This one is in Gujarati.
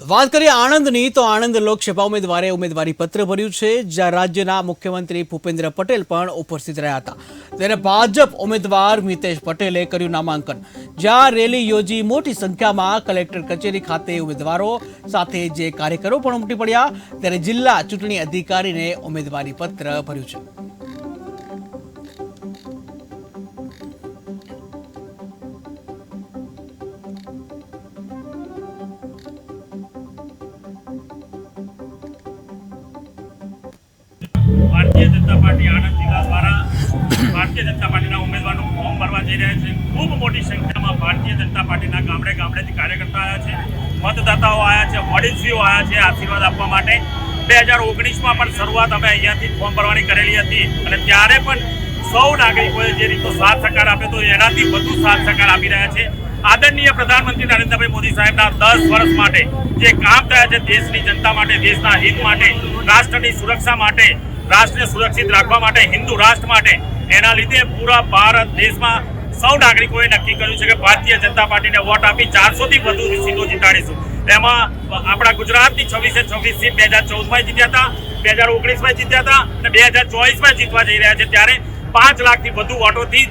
વાત કરીએ આણંદની, તો આણંદ લોકસભા ઉમેદવારે ઉમેદવારી પત્ર ભર્યું છે, જ્યાં રાજ્યના મુખ્યમંત્રી ભૂપેન્દ્ર પટેલ પણ ઉપસ્થિત રહ્યા હતા. ત્યારે ભાજપ ઉમેદવાર મિતેશ પટેલે કર્યું નામાંકન, જ્યાં રેલી યોજી મોટી સંખ્યામાં કલેક્ટર કચેરી ખાતે ઉમેદવારો સાથે જે કાર્યકરો પણ ઉમટી પડ્યા, ત્યારે જિલ્લા ચૂંટણી અધિકારીને ઉમેદવારી પત્ર ભર્યું છે. જનતા પાર્ટી આણંદ જિલ્લા દ્વારા ભારતીય જનતા પાર્ટીના ઉમેદવારનું ફોર્મ ભરવા જઈ રહ્યા છે. ખૂબ મોટી સંખ્યામાં ભારતીય જનતા પાર્ટીના ગામડે ગામડેથી કાર્યકર્તા આવ્યા છે. મતદાતાઓ આવ્યા છે, વડીલશ્રીઓ આવ્યા છે આશીર્વાદ આપવા માટે. બે હજાર ઓગણીસમાં પણ શરૂઆત અમે અહીંયાથી ફોર્મ ભરવાની કરેલી હતી અને ત્યારે પણ સૌ નાગરિકોએ જે રીતનો સાથ સહકાર આપ્યો તો એનાથી વધુ સાથ સહકાર આપી રહ્યા છે. આદરણીય પ્રધાનમંત્રી નરેન્દ્રભાઈ મોદી સાહેબના દસ વર્ષ માટે જે કામ થયા છે દેશની જનતા માટે, દેશના હિત માટે, રાષ્ટ્રની સુરક્ષા માટે રાષ્ટ્રને સુરક્ષિત રાખવા માટે, હિન્દુ રાષ્ટ્ર માટે, એના લીધે પૂરા ભારત દેશમાં સૌ નાગરિકોએ નક્કી કર્યું છે કે ભારતીય જનતા પાર્ટીને વોટ આપી ચારસો થી વધુ સીટો જીતાડીશું. એમાં આપણા ગુજરાતની છવ્વીસે છવ્વીસ સીટ બે હજાર ચૌદમાં જીત્યા હતા, બે હજાર ઓગણીસમાં જીત્યા હતા અને બે હજાર ચોવીસમાં જીતવા જઈ રહ્યા છે. ત્યારે પાંચ લાખથી વધુ વોટોથી